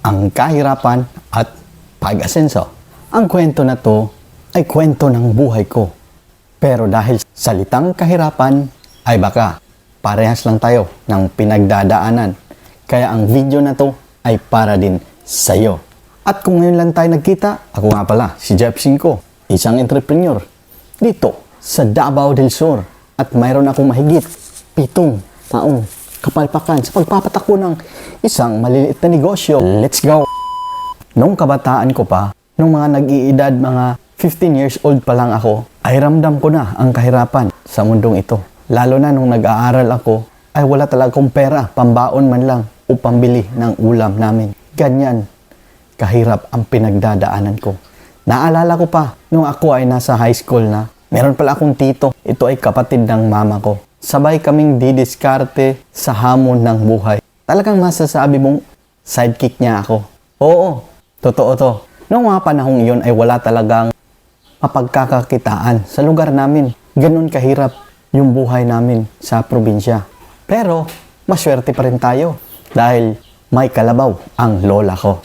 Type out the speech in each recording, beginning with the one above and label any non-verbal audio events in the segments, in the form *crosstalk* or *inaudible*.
ang kahirapan at pag-asenso. Ang kwento na to ay kwento ng buhay ko. Pero dahil salitang kahirapan ay baka parehas lang tayo ng pinagdadaanan. Kaya ang video na to ay para din sa'yo. At kung ngayon lang tayo nagkita, ako nga pala, si Jeff Cinco, isang entrepreneur dito sa Davao del Sur. At mayroon akong mahigit pitong taong kapalpakan sa pagpapatakbo ng isang maliliit na negosyo. Let's go! Nung kabataan ko pa, nung mga nag-iedad mga 15 years old pa lang ako, ay ramdam ko na ang kahirapan sa mundong ito. Lalo na nung nag-aaral ako, ay wala talaga akong pera, pambaon man lang o pambili ng ulam namin. Ganyan, kahirap ang pinagdadaanan ko. Naalala ko pa, nung ako ay nasa high school na, meron pala akong tito. Ito ay kapatid ng mama ko. Sabay kaming didiskarte sa hamon ng buhay. Talagang masasabi mong sidekick niya ako. Oo, totoo to. Noong mga panahong iyon ay wala talagang mapagkakakitaan sa lugar namin. Ganun kahirap yung buhay namin sa probinsya. Pero, maswerte pa rin tayo dahil may kalabaw ang lola ko.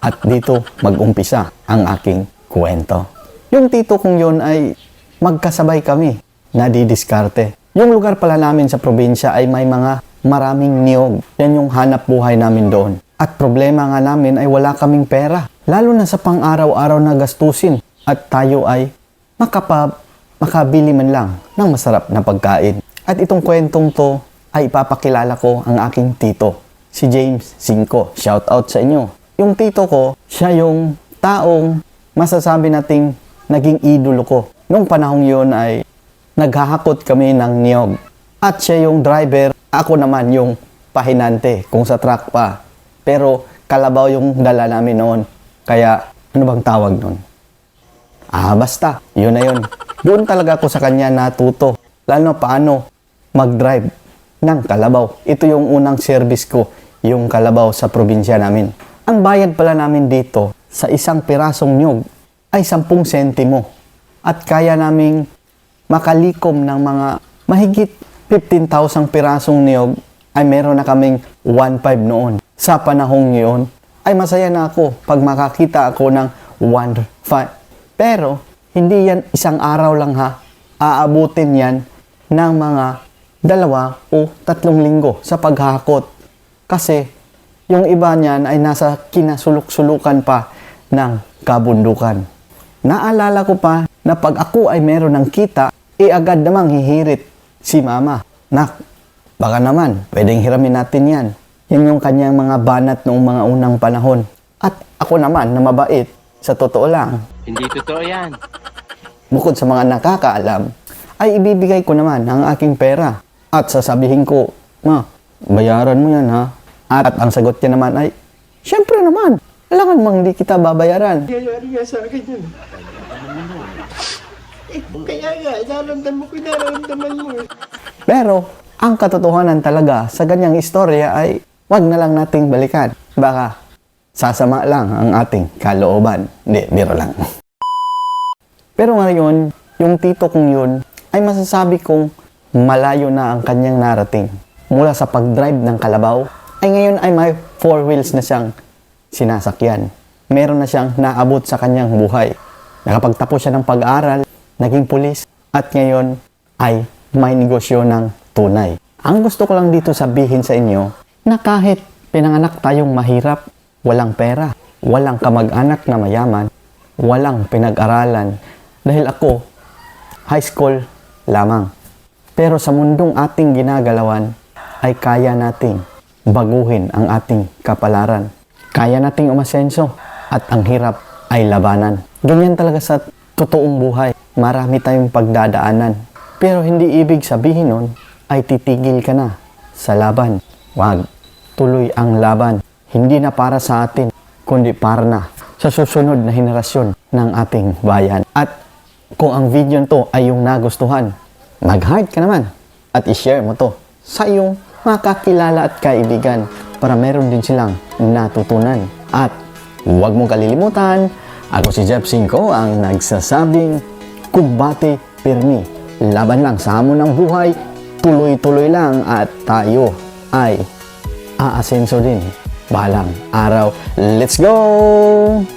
At dito mag-umpisa ang aking kwento. Yung tito kong yon ay magkasabay kami na didiskarte. Yung lugar pala namin sa probinsya ay may mga maraming niyog. Yan yung hanap buhay namin doon. At problema nga namin ay wala kaming pera. Lalo na sa pang-araw-araw na gastusin. At tayo ay makapa, makabili man lang ng masarap na pagkain. At itong kwentong to ay ipapakilala ko ang aking tito. Si James Cinco. Shout out sa inyo. Yung tito ko, siya yung taong masasabi nating naging idolo ko. Nung panahong yun ay naghahakot kami ng niyog. At siya yung driver, ako naman yung pahinante kung sa truck pa. Pero kalabaw yung dala namin noon. Kaya ano bang tawag noon? Ah, basta. Yun na yun. Doon talaga ako sa kanya natuto. Lalo paano mag-drive ng kalabaw. Ito yung unang service ko, yung kalabaw sa probinsya namin. Ang bayad pala namin dito sa isang pirasong nyog ay 10 sentimo. At kaya naming makalikom ng mga mahigit 15,000 pirasong niyog ay meron na kaming 1.5 noon. Sa panahong yun, ay masaya na ako pag makakita ako ng 1.5. Pero, hindi yan isang araw lang ha. Aabutin yan ng mga dalawa o tatlong linggo sa paghakot. Kasi, yung iba niyan ay nasa kinasulok-sulukan pa ng kabundukan. Naalala ko pa na pag ako ay meron ng kita, eh agad namang hihirit si mama. Nak, baka naman, pwedeng hiramin natin yan. Yan yung kanyang mga banat noong mga unang panahon. At ako naman na mabait, sa totoo lang, Hindi totoo yan. bukod sa mga nakakaalam, ay ibibigay ko naman ang aking pera. At sasabihin ko, ma, bayaran mo yan ha. At ang sagot niya naman ay, syempre naman, kailangan mang di kita babayaran. Nangyayari nga sa akin yun. *laughs* Kaya nga, naramdaman mo ko, nararamdaman mo. eh. Pero, ang katotohanan talaga sa ganyang istorya ay wag na lang nating balikan. Baka sasama lang ang ating kalooban. Hindi, biro lang. Pero ngayon, yung tito kong yun ay masasabi kong malayo na ang kanyang narating. Mula sa pag-drive ng kalabaw, ay ngayon ay may four wheels na siyang sinasakyan. Meron na siyang naabot sa kanyang buhay. Nakapagtapos siya ng pag-aaral, naging pulis, at ngayon ay may negosyo ng tunay. Ang gusto ko lang dito sabihin sa inyo na kahit pinanganak tayong mahirap, walang pera, walang kamag-anak na mayaman, walang pinag-aralan, dahil ako, high school lamang. Pero sa mundong ating ginagalawan, ay kaya nating baguhin ang ating kapalaran. Kaya nating umasenso at ang hirap ay labanan. Ganyan talaga sa totoong buhay. Marami tayong pagdadaanan. Pero hindi ibig sabihin nun ay titigil ka na sa laban. Wag. Tuloy ang laban. Hindi na para sa atin, kundi para na sa susunod na henerasyon ng ating bayan. At kung ang video to ay yung nagustuhan, mag-heart ka naman at i-share mo to sa iyong mga kakilala at kaibigan para meron din silang natutunan. At huwag mong kalilimutan, ako si Jeff Cinco ang nagsasabing kumbate pirmi. Laban lang sa hamon ng buhay, tuloy-tuloy lang at tayo ay aasenso din balang araw. Let's go!